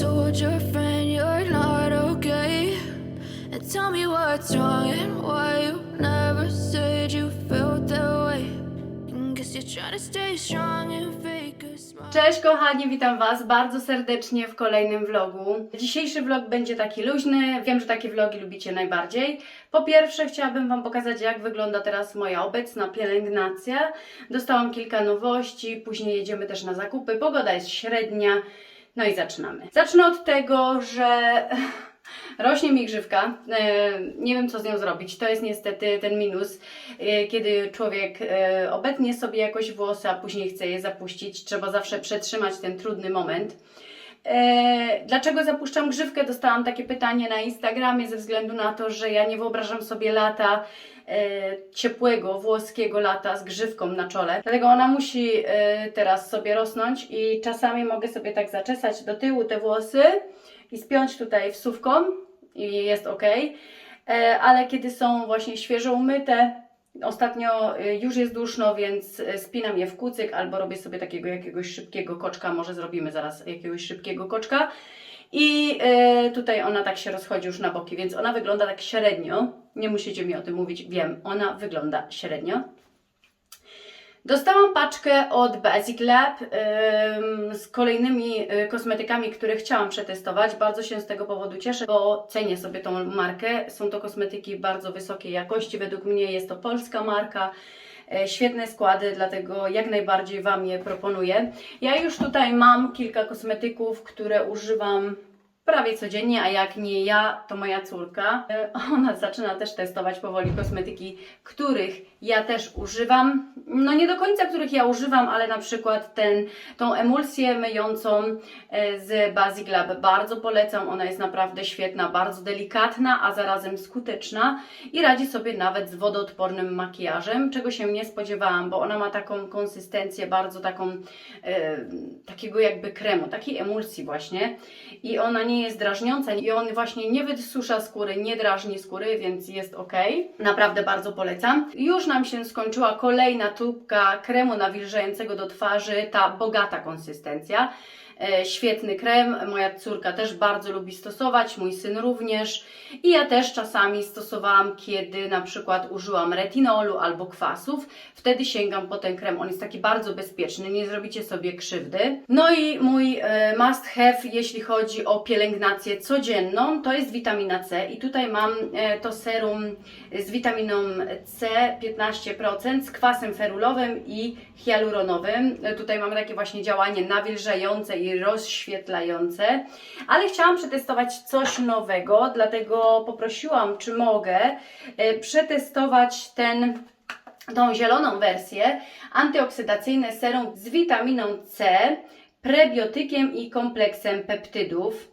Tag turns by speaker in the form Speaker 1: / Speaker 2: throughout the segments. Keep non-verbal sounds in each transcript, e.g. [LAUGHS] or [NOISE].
Speaker 1: told your friend you're not okay? And tell me what's wrong and why you never said you felt that way. Guess you're trying to stay strong and fake a smile.
Speaker 2: Cześć kochani, witam Was bardzo serdecznie w kolejnym vlogu. Dzisiejszy vlog będzie taki luźny, wiem, że takie vlogi lubicie najbardziej. Po pierwsze chciałabym Wam pokazać jak wygląda teraz moja obecna pielęgnacja. Dostałam kilka nowości, później jedziemy też na zakupy, pogoda jest średnia, no i zaczynamy. Zacznę od tego, że [LAUGHS] rośnie mi grzywka, e, nie wiem co z nią zrobić, to jest niestety ten minus, e, kiedy człowiek e, obetnie sobie jakoś włosy, a później chce je zapuścić, trzeba zawsze przetrzymać ten trudny moment. E, dlaczego zapuszczam grzywkę? Dostałam takie pytanie na Instagramie ze względu na to, że ja nie wyobrażam sobie lata e, ciepłego, włoskiego lata z grzywką na czole. Dlatego ona musi e, teraz sobie rosnąć i czasami mogę sobie tak zaczesać do tyłu te włosy i spiąć tutaj wsówką i jest ok. Ale kiedy są właśnie świeżo umyte, Ostatnio y, już jest duszno, więc y, spinam je w kucyk albo robię sobie takiego jakiegoś szybkiego koczka. Może zrobimy zaraz jakiegoś szybkiego koczka. I y, tutaj ona tak się rozchodzi już na boki, więc ona wygląda tak średnio. Nie musicie mi o tym mówić, wiem, ona wygląda średnio. Dostałam paczkę od Basic Lab ym, z kolejnymi y, kosmetykami, które chciałam przetestować. Bardzo się z tego powodu cieszę, bo cenię sobie tą markę. Są to kosmetyki bardzo wysokiej jakości. Według mnie jest to polska marka. E, Świetne składy, dlatego jak najbardziej Wam je proponuję. Ja już tutaj mam kilka kosmetyków, które używam prawie codziennie, a jak nie ja, to moja córka. E, Ona zaczyna też testować powoli kosmetyki, których ja też używam. No nie do końca, których ja używam, ale na przykład ten, tą emulsję myjącą e, z Basic Lab bardzo polecam. Ona jest naprawdę świetna, bardzo delikatna, a zarazem skuteczna i radzi sobie nawet z wodoodpornym makijażem, czego się nie spodziewałam, bo ona ma taką konsystencję bardzo taką, e, takiego jakby kremu, takiej emulsji właśnie i ona nie jest drażniąca i on właśnie nie wysusza skóry, nie drażni skóry, więc jest ok. Naprawdę bardzo polecam. Już nam się skończyła kolejna tubka kremu nawilżającego do twarzy, ta bogata konsystencja. E, Świetny krem, moja córka też bardzo lubi stosować, mój syn również. I ja też czasami stosowałam, kiedy na przykład użyłam retinolu albo kwasów. Wtedy sięgam po ten krem. On jest taki bardzo bezpieczny, nie zrobicie sobie krzywdy. No i mój e, must have, jeśli chodzi o pielęgnację codzienną, to jest witamina C. I tutaj mam e, to serum z witaminą C 15% z kwasem ferulowym i hialuronowym. Tutaj mamy takie właśnie działanie nawilżające i rozświetlające, ale chciałam przetestować coś nowego, dlatego poprosiłam, czy mogę e, przetestować ten tą zieloną wersję antyoksydacyjne serum z witaminą C, prebiotykiem i kompleksem peptydów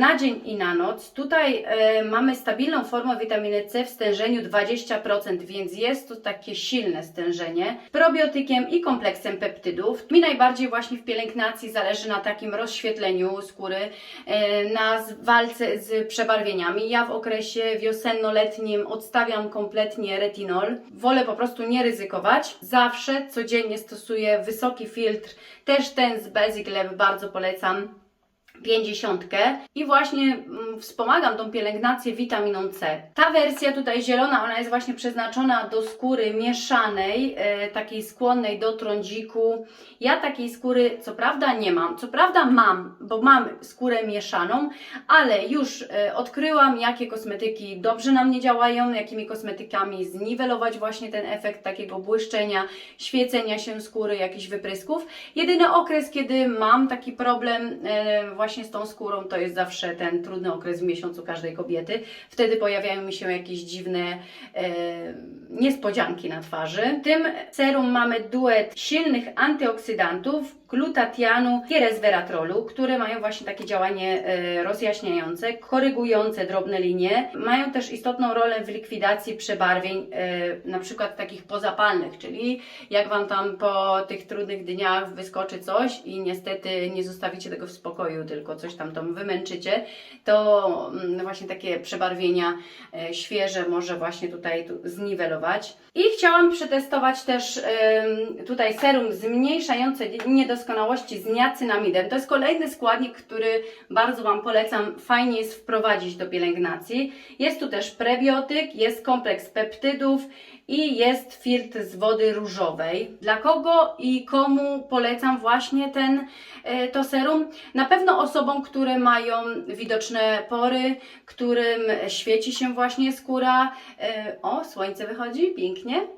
Speaker 2: na dzień i na noc. Tutaj e, mamy stabilną formę witaminy C w stężeniu 20%, więc jest to takie silne stężenie. Probiotykiem i kompleksem peptydów. Mi najbardziej właśnie w pielęgnacji zależy na takim rozświetleniu skóry, e, na walce z przebarwieniami. Ja w okresie wiosenno-letnim odstawiam kompletnie retinol. Wolę po prostu nie ryzykować. Zawsze codziennie stosuję wysoki filtr, też ten z Basic Lab bardzo polecam. 50 i właśnie mm, wspomagam tą pielęgnację witaminą C. Ta wersja tutaj zielona, ona jest właśnie przeznaczona do skóry mieszanej, e, takiej skłonnej do trądziku. Ja takiej skóry co prawda nie mam, co prawda mam, bo mam skórę mieszaną, ale już e, odkryłam, jakie kosmetyki dobrze na mnie działają, jakimi kosmetykami zniwelować właśnie ten efekt takiego błyszczenia, świecenia się skóry, jakichś wyprysków. Jedyny okres, kiedy mam taki problem e, właśnie z tą skórą, to jest zawsze ten trudny okres w miesiącu każdej kobiety. Wtedy pojawiają mi się jakieś dziwne e, niespodzianki na twarzy. Tym serum mamy duet silnych antyoksydantów, glutatianu i resveratrolu, które mają właśnie takie działanie e, rozjaśniające, korygujące drobne linie. Mają też istotną rolę w likwidacji przebarwień, e, na przykład takich pozapalnych, czyli jak Wam tam po tych trudnych dniach wyskoczy coś i niestety nie zostawicie tego w spokoju tylko coś tam tam wymęczycie, to mm, właśnie takie przebarwienia e, świeże może właśnie tutaj tu zniwelować. I chciałam przetestować też tutaj serum zmniejszające niedoskonałości z niacynamidem. To jest kolejny składnik, który bardzo Wam polecam, fajnie jest wprowadzić do pielęgnacji. Jest tu też prebiotyk, jest kompleks peptydów i jest filtr z wody różowej. Dla kogo i komu polecam właśnie ten, e, to serum? Na pewno osobom, które mają widoczne pory, którym świeci się właśnie skóra. E, O, słońce wychodzi, pięknie.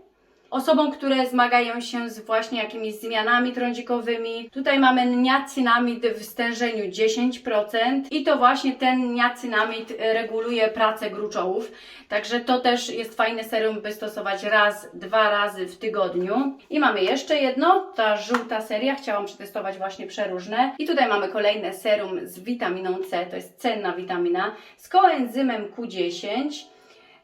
Speaker 2: Osobom, które zmagają się z właśnie jakimiś zmianami trądzikowymi. Tutaj mamy niacynamid w stężeniu 10% i to właśnie ten niacynamid reguluje pracę gruczołów. Także to też jest fajne serum, by stosować raz, dwa razy w tygodniu. I mamy jeszcze jedno, ta żółta seria, chciałam przetestować właśnie przeróżne. I tutaj mamy kolejne serum z witaminą C, to jest cenna witamina, z koenzymem Q10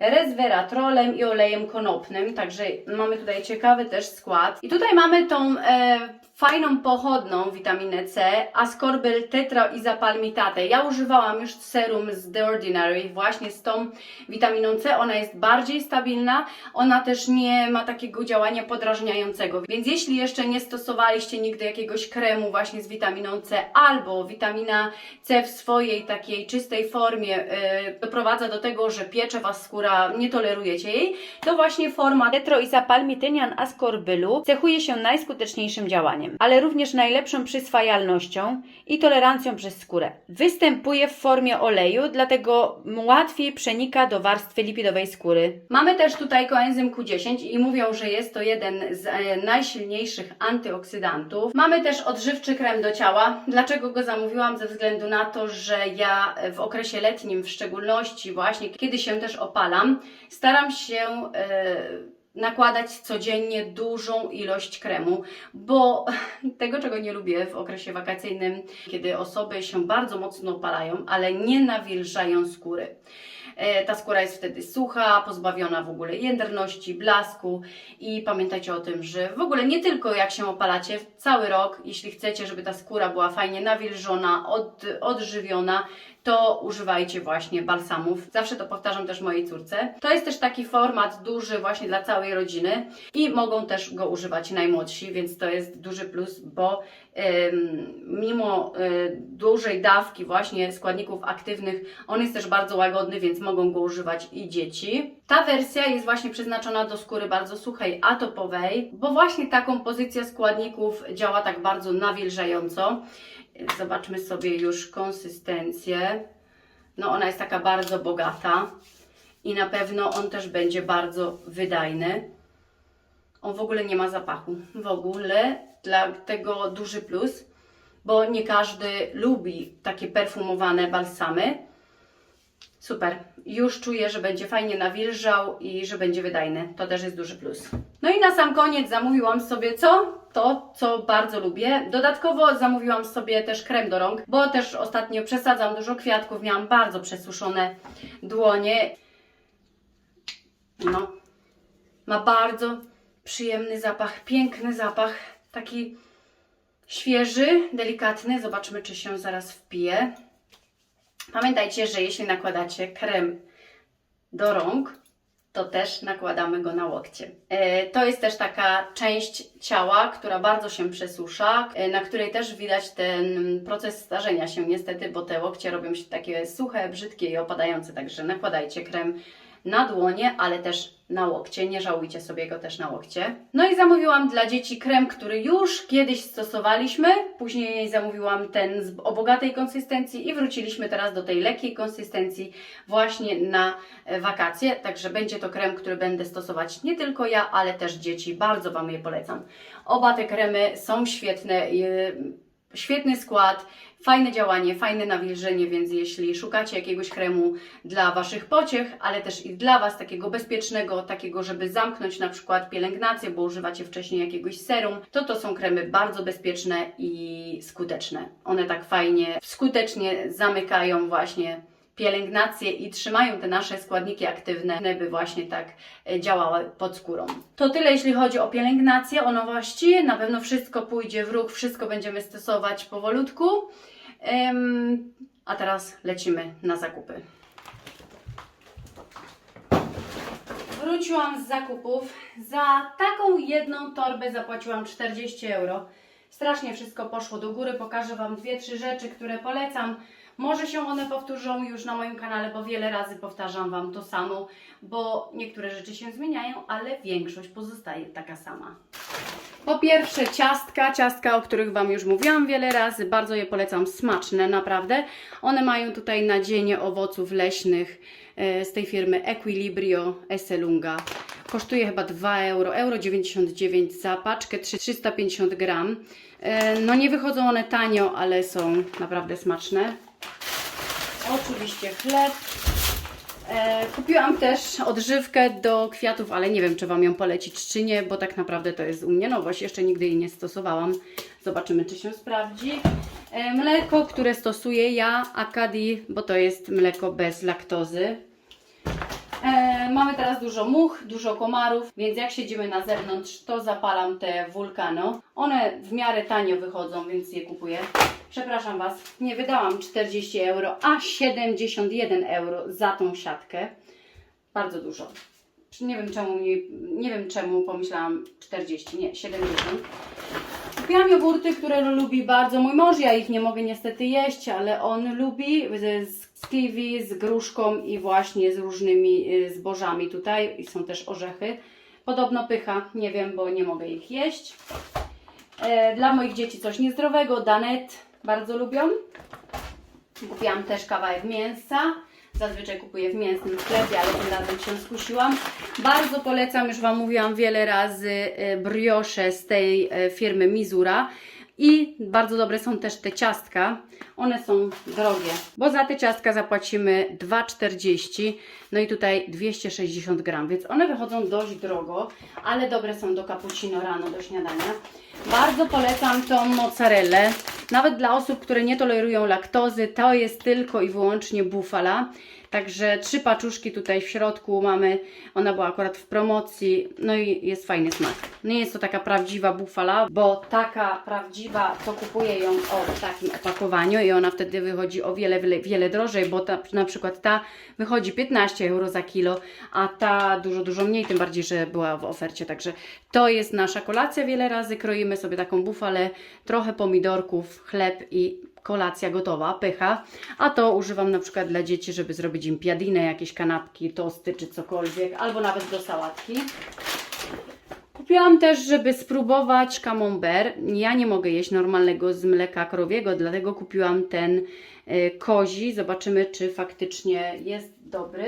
Speaker 2: resveratrolem i olejem konopnym, także mamy tutaj ciekawy też skład. I tutaj mamy tą e, fajną pochodną witaminę C, ascorbyl tetraizopalmitate. Ja używałam już serum z The Ordinary właśnie z tą witaminą C, ona jest bardziej stabilna, ona też nie ma takiego działania podrażniającego, więc jeśli jeszcze nie stosowaliście nigdy jakiegoś kremu właśnie z witaminą C albo witamina C w swojej takiej czystej formie e, doprowadza do tego, że piecze Was skóra, nie tolerujecie jej, to właśnie forma
Speaker 3: Tetroizapalmitynian ascorbylu cechuje się najskuteczniejszym działaniem, ale również najlepszą przyswajalnością i tolerancją przez skórę. Występuje w formie oleju, dlatego łatwiej przenika do warstwy lipidowej skóry.
Speaker 2: Mamy też tutaj koenzym Q10 i mówią, że jest to jeden z e, najsilniejszych antyoksydantów. Mamy też odżywczy krem do ciała. Dlaczego go zamówiłam? Ze względu na to, że ja w okresie letnim w szczególności właśnie, kiedy się też opalam, staram się e, nakładać codziennie dużą ilość kremu, bo [LAUGHS] tego, czego nie lubię w okresie wakacyjnym, kiedy osoby się bardzo mocno opalają, ale nie nawilżają skóry. E, Ta skóra jest wtedy sucha, pozbawiona w ogóle jędrności, blasku i pamiętajcie o tym, że w ogóle nie tylko jak się opalacie, cały rok, jeśli chcecie, żeby ta skóra była fajnie nawilżona, od, odżywiona, to używajcie właśnie balsamów. Zawsze to powtarzam też mojej córce. To jest też taki format duży właśnie dla całej rodziny i mogą też go używać najmłodsi, więc to jest duży plus, bo mimo y, dużej dawki właśnie składników aktywnych, on jest też bardzo łagodny, więc mogą go używać i dzieci. Ta wersja jest właśnie przeznaczona do skóry bardzo suchej, atopowej, bo właśnie ta kompozycja składników działa tak bardzo nawilżająco. Zobaczmy sobie już konsystencję. No ona jest taka bardzo bogata i na pewno on też będzie bardzo wydajny. On w ogóle nie ma zapachu. W ogóle dlatego duży plus, bo nie każdy lubi takie perfumowane balsamy. Super. Już czuję, że będzie fajnie nawilżał i że będzie wydajny. To też jest duży plus. No i na sam koniec zamówiłam sobie co? To, co bardzo lubię. Dodatkowo zamówiłam sobie też krem do rąk, bo też ostatnio przesadzam dużo kwiatków, miałam bardzo przesuszone dłonie. No, ma bardzo przyjemny zapach, piękny zapach, taki świeży, delikatny. Zobaczmy, czy się zaraz wpije. Pamiętajcie, że jeśli nakładacie krem do rąk, to też nakładamy go na łokcie. E, To jest też taka część ciała, która bardzo się przesusza, e, na której też widać ten proces starzenia się niestety, bo te łokcie robią się takie suche, brzydkie i opadające, także nakładajcie krem na dłonie, ale też na łokcie. Nie żałujcie sobie go też na łokcie. No i zamówiłam dla dzieci krem, który już kiedyś stosowaliśmy. Później zamówiłam ten o bogatej konsystencji i wróciliśmy teraz do tej lekkiej konsystencji właśnie na e, wakacje. Także będzie to krem, który będę stosować nie tylko ja, ale też dzieci. Bardzo Wam je polecam. Oba te kremy są świetne. y, Świetny skład, fajne działanie, fajne nawilżenie, więc jeśli szukacie jakiegoś kremu dla Waszych pociech, ale też i dla Was takiego bezpiecznego, takiego, żeby zamknąć na przykład pielęgnację, bo używacie wcześniej jakiegoś serum, to to są kremy bardzo bezpieczne i skuteczne. One tak fajnie, skutecznie zamykają właśnie pielęgnację i trzymają te nasze składniki aktywne, by właśnie tak e, działały pod skórą. To tyle, jeśli chodzi o pielęgnację, o nowości. Na pewno wszystko pójdzie w ruch, wszystko będziemy stosować powolutku. A teraz lecimy na zakupy. Wróciłam z zakupów. Za taką jedną torbę zapłaciłam 40 euro. Strasznie wszystko poszło do góry. Pokażę Wam dwie, trzy rzeczy, które polecam. Może się one powtórzą już na moim kanale, bo wiele razy powtarzam Wam to samo, bo niektóre rzeczy się zmieniają, ale większość pozostaje taka sama. Po pierwsze ciastka, ciastka, o których Wam już mówiłam wiele razy, bardzo je polecam, smaczne naprawdę. One mają tutaj nadzienie owoców leśnych e, z tej firmy Equilibrio Esselunga. Kosztuje chyba 2 euro, euro 99 za paczkę 3- 350 gram. E, No nie wychodzą one tanio, ale są naprawdę smaczne. Oczywiście chleb. E, kupiłam też odżywkę do kwiatów, ale nie wiem, czy Wam ją polecić, czy nie, bo tak naprawdę to jest u mnie nowość. Jeszcze nigdy jej nie stosowałam. Zobaczymy, czy się sprawdzi. E, mleko, które stosuję ja, Akadi, bo to jest mleko bez laktozy. E, mamy teraz dużo much, dużo komarów, więc jak siedzimy na zewnątrz, to zapalam te wulkano. One w miarę tanio wychodzą, więc je kupuję. Przepraszam Was, nie wydałam 40 euro, a 71 euro za tą siatkę. Bardzo dużo. Nie wiem czemu, nie wiem czemu pomyślałam 40, nie, 70. Kupiłam jogurty, które lubi bardzo mój mąż. Ja ich nie mogę niestety jeść, ale on lubi z, kiwi, z gruszką i właśnie z różnymi y, zbożami tutaj. I są też orzechy. Podobno pycha, nie wiem, bo nie mogę ich jeść. E, dla moich dzieci coś niezdrowego. Danet bardzo lubią. Kupiłam też kawałek mięsa. Zazwyczaj kupuję w mięsnym sklepie, ale tym razem się skusiłam. Bardzo polecam, już Wam mówiłam wiele razy, e, briosze z tej e, firmy Mizura. I bardzo dobre są też te ciastka. One są drogie, bo za te ciastka zapłacimy 2,40. No i tutaj 260 gram, więc one wychodzą dość drogo, ale dobre są do cappuccino rano, do śniadania. Bardzo polecam tą mozzarellę. Nawet dla osób, które nie tolerują laktozy, to jest tylko i wyłącznie bufala. Także trzy paczuszki tutaj w środku mamy. Ona była akurat w promocji. No i jest fajny smak. Nie jest to taka prawdziwa bufala, bo taka prawdziwa to kupuję ją o takim opakowaniu i ona wtedy wychodzi o wiele, wiele, wiele drożej, bo ta, na przykład ta wychodzi 15 euro za kilo, a ta dużo, dużo mniej, tym bardziej, że była w ofercie. Także to jest nasza kolacja. Wiele razy kroimy sobie taką bufalę, trochę pomidorków, chleb i kolacja gotowa, pycha, a to używam na przykład dla dzieci, żeby zrobić im piadinę, jakieś kanapki, tosty czy cokolwiek, albo nawet do sałatki. Kupiłam też, żeby spróbować camembert. Ja nie mogę jeść normalnego z mleka krowiego, dlatego kupiłam ten y, kozi. Zobaczymy, czy faktycznie jest dobry.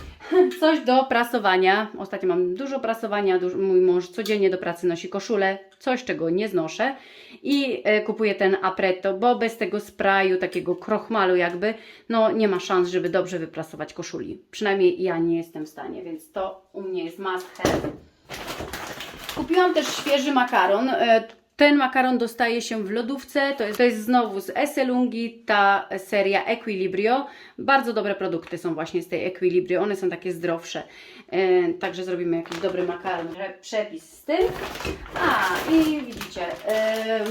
Speaker 2: [LAUGHS] Coś do prasowania. Ostatnio mam dużo prasowania. Mój mąż codziennie do pracy nosi koszulę, coś czego nie znoszę. I e, kupuję ten apretto, bo bez tego sprayu, takiego krochmalu jakby, no nie ma szans, żeby dobrze wyprasować koszuli. Przynajmniej ja nie jestem w stanie, więc to u mnie jest must have. Kupiłam też świeży makaron. E, Ten makaron dostaje się w lodówce. To jest, to jest znowu z Esselungi, ta seria Equilibrio. Bardzo dobre produkty są właśnie z tej Equilibrio. One są takie zdrowsze. E, Także zrobimy jakiś dobry makaron. Prze- Przepis z tym. A, i widzicie. em,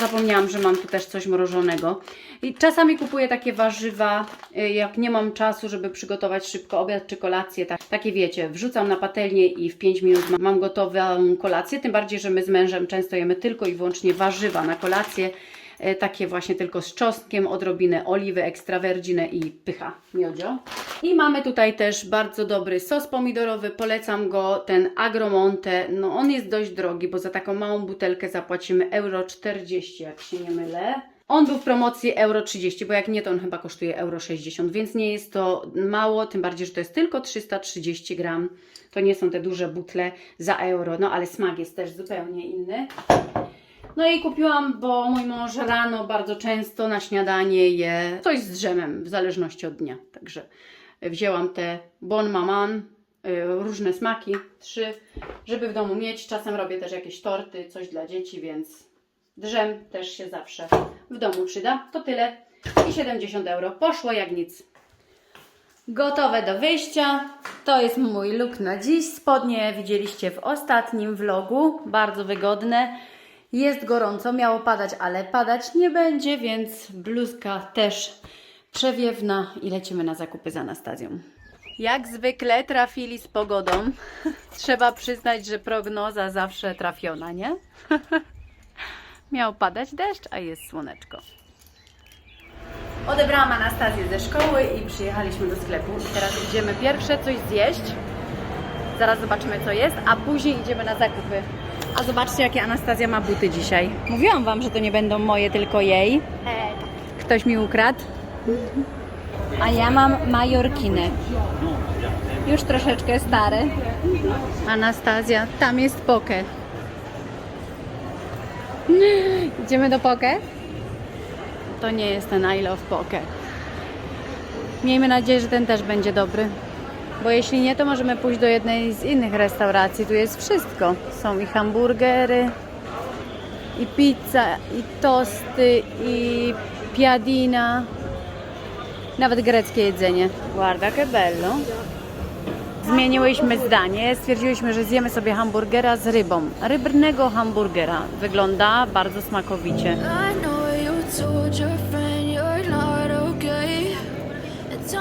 Speaker 2: Zapomniałam, że mam tu też coś mrożonego. I czasami kupuję takie warzywa, y, jak nie mam czasu, żeby przygotować szybko obiad czy kolację. Tak, takie wiecie, wrzucam na patelnię i w 5 minut ma- mam gotową kolację. Tym bardziej, że my z mężem często jemy tylko i wyłącznie warzywa na kolację. Y, Takie właśnie tylko z czosnkiem, odrobinę oliwy, ekstra virgine i pycha, miodzio. I mamy tutaj też bardzo dobry sos pomidorowy, polecam go, ten Agromonte, no on jest dość drogi, bo za taką małą butelkę zapłacimy euro 40, jak się nie mylę. On był w promocji euro 30, bo jak nie, to on chyba kosztuje euro 60, więc nie jest to mało, tym bardziej, że to jest tylko 330 gram. To nie są te duże butle za euro, no ale smak jest też zupełnie inny. No i kupiłam, bo mój mąż rano bardzo często na śniadanie je coś z drzemem, w zależności od dnia. Także wzięłam te Bon Maman, y, różne smaki, trzy, żeby w domu mieć. Czasem robię też jakieś torty, coś dla dzieci, więc drzem też się zawsze w domu przyda. To tyle i 70 euro. Poszło jak nic. Gotowe do wyjścia. To jest mój look na dziś. Spodnie widzieliście w ostatnim vlogu. Bardzo wygodne. Jest gorąco, miało padać, ale padać nie będzie, więc bluzka też przewiewna i lecimy na zakupy z Anastazją. Jak zwykle trafili z pogodą. [LAUGHS] Trzeba przyznać, że prognoza zawsze trafiona, nie? [LAUGHS] Miał padać deszcz, a jest słoneczko. Odebrałam Anastazję ze szkoły i przyjechaliśmy do sklepu. I teraz idziemy pierwsze coś zjeść. Zaraz zobaczymy co jest, a później idziemy na zakupy. A zobaczcie jakie Anastazja ma buty dzisiaj. Mówiłam Wam, że to nie będą moje, tylko jej. Ktoś mi ukradł. A ja mam majorkinę. Już troszeczkę stare. Anastazja, tam jest poke. [LAUGHS] Idziemy do poke? To nie jest ten I love poke. Miejmy nadzieję, że ten też będzie dobry. Bo jeśli nie, to możemy pójść do jednej z innych restauracji. Tu jest wszystko. Są i hamburgery, i pizza, i tosty, i piadina. Nawet greckie jedzenie. Guarda che bello. Zmieniłyśmy zdanie. Stwierdziłyśmy, że zjemy sobie hamburgera z rybą. Rybnego hamburgera. Wygląda bardzo smakowicie.
Speaker 1: I know you told your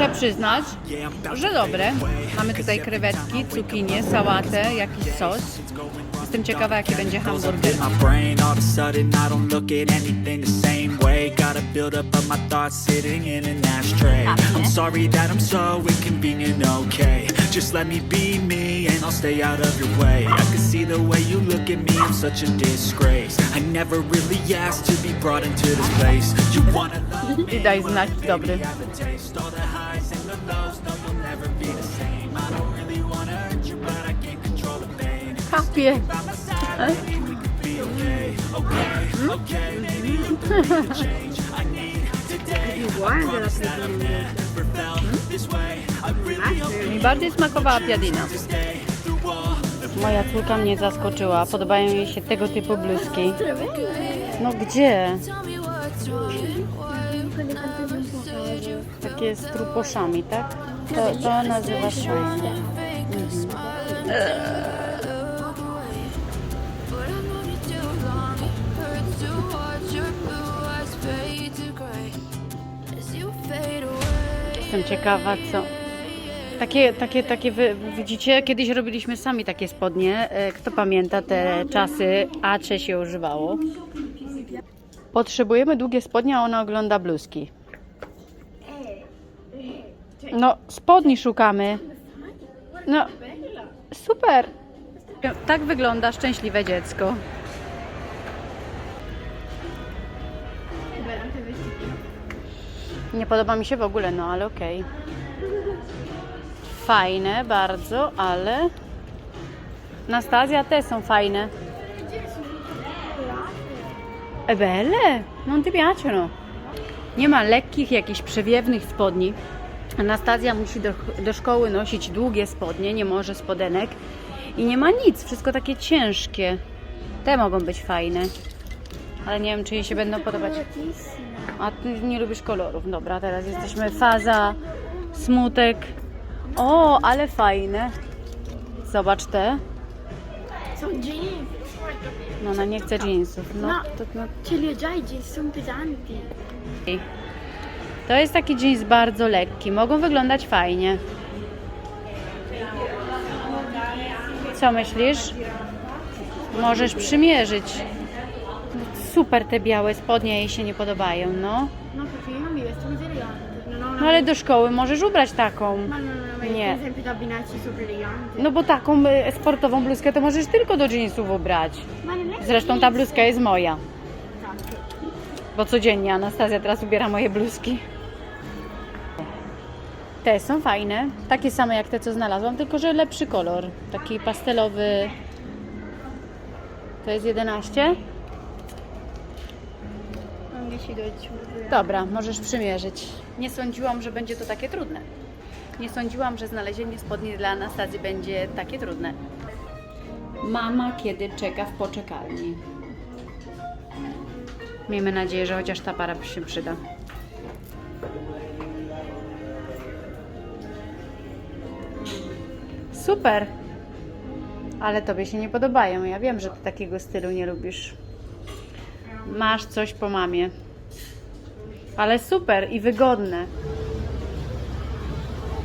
Speaker 2: Muszę przyznać, że dobre. Mamy tutaj krewetki, cukinię, sałatę, jakiś sos. Jestem ciekawa, jaki będzie hamburger.
Speaker 3: Just let me be me and I'll stay out of your way I the way you look at me, I'm such a disgrace. I never really asked to be brought into this place. You wanna love me,
Speaker 2: I daj znać, dobry.
Speaker 3: have a taste All the highs and the lows, no you'll never be the same. I don't really wanna hurt you but I can't control the pain.
Speaker 2: Kapie. Mi bardziej smakowała piadina. Moja córka mnie zaskoczyła. Podobają jej się tego typu bluzki. No gdzie? Takie z truposzami, tak? To, to nazywa się.
Speaker 1: away.
Speaker 2: Jestem ciekawa, co. Takie, takie, takie, wy, widzicie, kiedyś robiliśmy sami takie spodnie. E, Kto pamięta te czasy, A3 się używało. Potrzebujemy długie spodnie, a ona ogląda bluzki. No, spodni szukamy. No, super. Tak wygląda szczęśliwe dziecko. Nie podoba mi się w ogóle, no ale okej. Fajne bardzo, ale... Nastazja te są fajne. E belle, non ti piacciono. Nie ma lekkich, jakichś przewiewnych spodni. Anastazja musi do, do szkoły nosić długie spodnie, nie może spodenek. I nie ma nic, wszystko takie ciężkie. Te mogą być fajne. Ale nie wiem, czy jej się będą podobać. A ty nie lubisz kolorów. Dobra, teraz jesteśmy faza, smutek. O, ale fajne. Zobacz te.
Speaker 4: Sono jeans,
Speaker 2: No, ona nie chce jeansów. No,
Speaker 4: No.
Speaker 2: to, no.
Speaker 4: jeans, sono pesanti.
Speaker 2: to jest taki jeans bardzo lekki. Mogą wyglądać fajnie. Co myślisz? Możesz przymierzyć. Super te białe spodnie jej się nie podobają, no.
Speaker 4: No perché io non mi vesto così elegante. Non ho una...
Speaker 2: No ale do szkoły możesz ubrać taką.
Speaker 4: Ma no, no, no, io
Speaker 2: Nie.
Speaker 4: per esempio da abbinarci super elegante.
Speaker 2: No bo taką e, sportową bluzkę to możesz tylko do jeansów ubrać.
Speaker 4: Ma che
Speaker 2: Zresztą ta bluzka jest moja.
Speaker 4: Esatto.
Speaker 2: Bo codziennie Anastazja teraz ubiera moje bluzki. Te są fajne. Takie same jak te, co znalazłam, tylko że lepszy kolor. Taki pastelowy. To jest 11.
Speaker 4: się do ciebie.
Speaker 2: Dobra, możesz przymierzyć. Nie sądziłam, że będzie to takie trudne. Nie sądziłam, że znalezienie spodni dla Anastazji będzie takie trudne. Mama kiedy czeka w poczekalni. Miejmy nadzieję, że chociaż ta para się przyda. Super! Ale tobie się nie podobają. Ja wiem, że ty takiego stylu nie lubisz. Masz coś po mamie. Ale super i wygodne.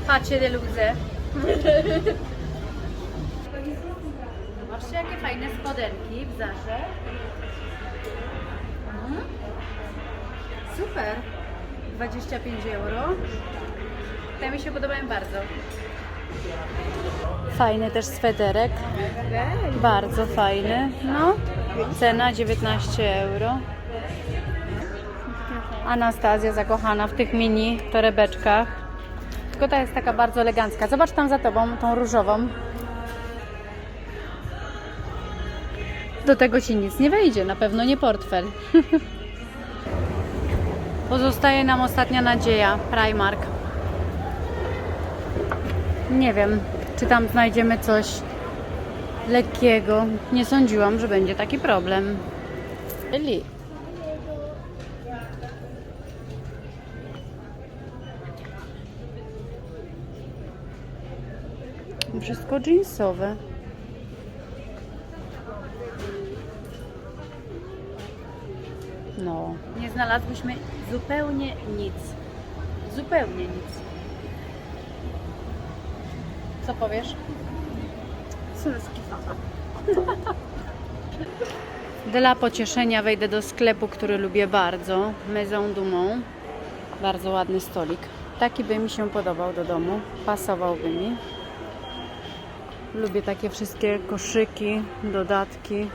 Speaker 2: Patrzcie, de luxe. Zobaczcie, jakie fajne spodenki w Zarze. Mhm. Super. 25 euro. Te mi się podobają bardzo. Fajny też sweterek. Bardzo fajny. No. Cena 19 euro. Anastazja zakochana w tych mini torebeczkach. Tylko ta jest taka bardzo elegancka. Zobacz tam za tobą, tą różową. Do tego ci nic nie wejdzie, na pewno nie portfel. [LAUGHS] Pozostaje nam ostatnia nadzieja, Primark. Nie wiem, czy tam znajdziemy coś lekkiego. Nie sądziłam, że będzie taki problem. Eli. Wszystko jeansowe. No. Nie znalazłyśmy zupełnie nic. Zupełnie nic. Co powiesz? [LAUGHS] Dla pocieszenia wejdę do sklepu, który lubię bardzo. Maison Dumont. Bardzo ładny stolik. Taki by mi się podobał do domu. Pasowałby mi. Lubię takie wszystkie koszyki, dodatki.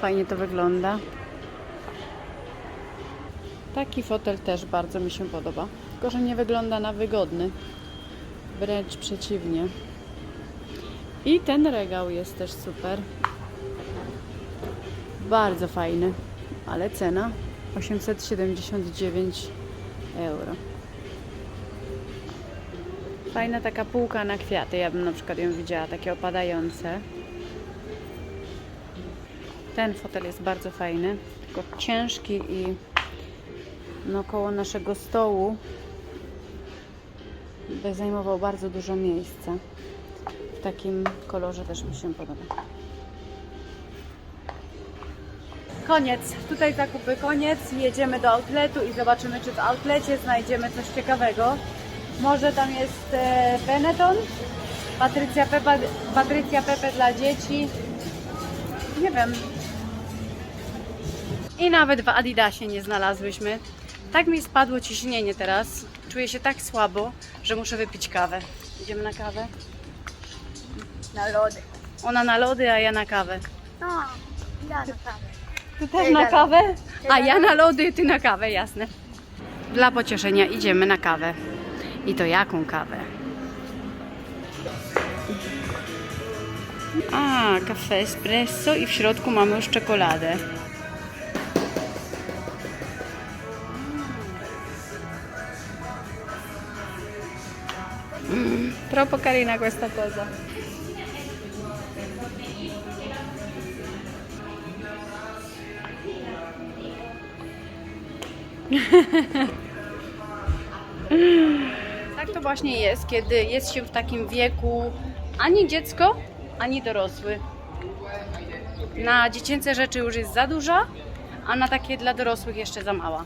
Speaker 2: Fajnie to wygląda. Taki fotel też bardzo mi się podoba. Tylko, że nie wygląda na wygodny. Wręcz przeciwnie. I ten regał jest też super. Bardzo fajny. Ale cena 879 euro. Fajna taka półka na kwiaty. Ja bym na przykład ją widziała, takie opadające. Ten fotel jest bardzo fajny, tylko ciężki i no koło naszego stołu by zajmował bardzo dużo miejsca. W takim kolorze też mi się podoba. Koniec. Tutaj zakupy koniec. Jedziemy do outletu i zobaczymy, czy w outlecie znajdziemy coś ciekawego. Może tam jest e, Benetton, Patrycja Pepe, Patrycja Pepe dla dzieci. Nie wiem. I nawet w Adidasie nie znalazłyśmy. Tak mi spadło ciśnienie teraz. Czuję się tak słabo, że muszę wypić kawę. Idziemy na kawę?
Speaker 4: Na lody.
Speaker 2: Ona na lody, a ja na kawę.
Speaker 4: No, ja na kawę.
Speaker 2: Ty też na kawę? A ja na lody, ty na kawę, jasne. Dla pocieszenia idziemy na kawę. I to jaką kawę? A, kafe espresso i w środku mamy już czekoladę. Mm, troppo carina questa cosa. [LAUGHS] Tak to właśnie jest, kiedy jest się w takim wieku ani dziecko, ani dorosły. Na dziecięce rzeczy już jest za duża, a na takie dla dorosłych jeszcze za mała.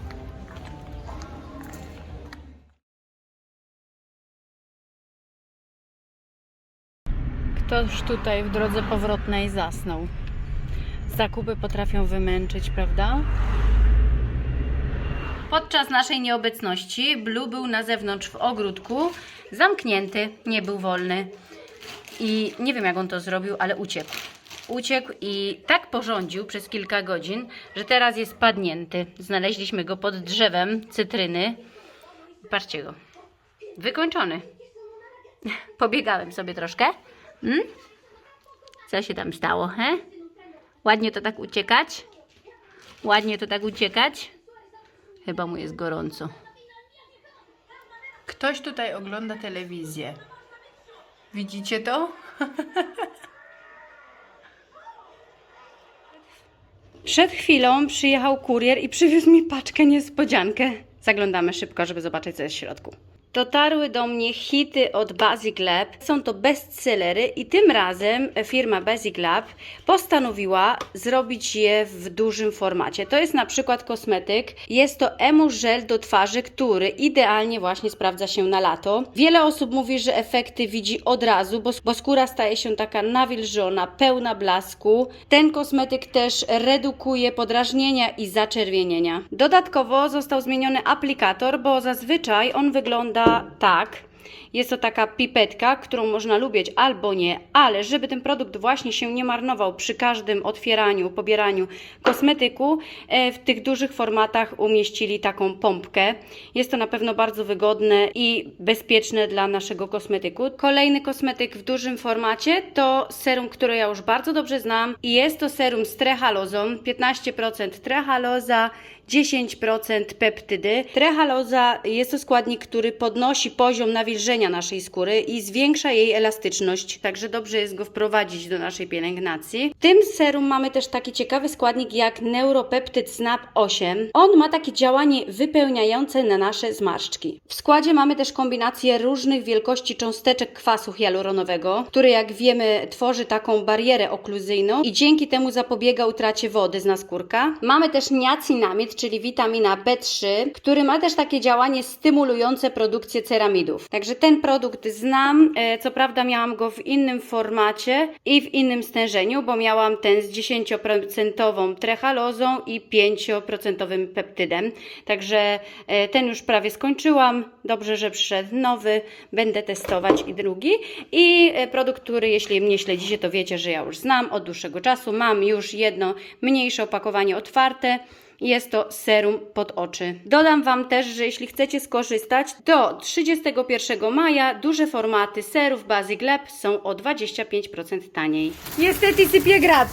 Speaker 2: Ktoś tutaj w drodze powrotnej zasnął. Zakupy potrafią wymęczyć, prawda? Podczas naszej nieobecności Blue był na zewnątrz w ogródku, zamknięty, nie był wolny. I nie wiem jak on to zrobił, ale uciekł. Uciekł i tak porządził przez kilka godzin, że teraz jest padnięty. Znaleźliśmy go pod drzewem cytryny. Patrzcie go. Wykończony. [LAUGHS] Pobiegałem sobie troszkę. Hmm? Co się tam stało, he? Ładnie to tak uciekać? Ładnie to tak uciekać?
Speaker 5: Chyba mu jest gorąco. Ktoś tutaj ogląda telewizję. Widzicie to? [LAUGHS]
Speaker 2: Przed chwilą przyjechał kurier i przywiózł mi paczkę niespodziankę. Zaglądamy szybko, żeby zobaczyć, co jest w środku. Dotarły do mnie hity od Basic Lab. Są to bestsellery i tym razem firma Basic Lab postanowiła zrobić je w dużym formacie. To jest na przykład kosmetyk. Jest to emu żel do twarzy, który idealnie właśnie sprawdza się na lato. Wiele osób mówi, że efekty widzi od razu, bo, bo skóra staje się taka nawilżona, pełna blasku. Ten kosmetyk też redukuje podrażnienia i zaczerwienienia. Dodatkowo został zmieniony aplikator, bo zazwyczaj on wygląda tak. Jest to taka pipetka, którą można lubić albo nie, ale żeby ten produkt właśnie się nie marnował przy każdym otwieraniu, pobieraniu kosmetyku, e, w tych dużych formatach umieścili taką pompkę. Jest to na pewno bardzo wygodne i bezpieczne dla naszego kosmetyku. Kolejny kosmetyk w dużym formacie to serum, które ja już bardzo dobrze znam i jest to serum z trehalozą, 15% trehaloza, 10% peptydy. Trehaloza jest to składnik, który podnosi poziom nawilżenia naszej skóry i zwiększa jej elastyczność, także dobrze jest go wprowadzić do naszej pielęgnacji. W tym serum mamy też taki ciekawy składnik jak neuropeptyd SNAP 8. On ma takie działanie wypełniające na nasze zmarszczki. W składzie mamy też kombinację różnych wielkości cząsteczek kwasu hialuronowego, który jak wiemy tworzy taką barierę okluzyjną i dzięki temu zapobiega utracie wody z naskórka. Mamy też niacinamid, czyli witamina B3, który ma też takie działanie stymulujące produkcję ceramidów. Także ten produkt znam. E, Co prawda miałam go w innym formacie i w innym stężeniu, bo miałam ten z 10% trehalozą i 5% peptydem. Także e, ten już prawie skończyłam. Dobrze, że przyszedł nowy. Będę testować i drugi. I e, produkt, który jeśli mnie śledzicie, to wiecie, że ja już znam od dłuższego czasu. Mam już jedno mniejsze opakowanie otwarte. Jest to serum pod oczy. Dodam Wam też, że jeśli chcecie skorzystać, do 31 maja duże formaty serów Basic Lab są o 25% taniej. Niestety sypie grad.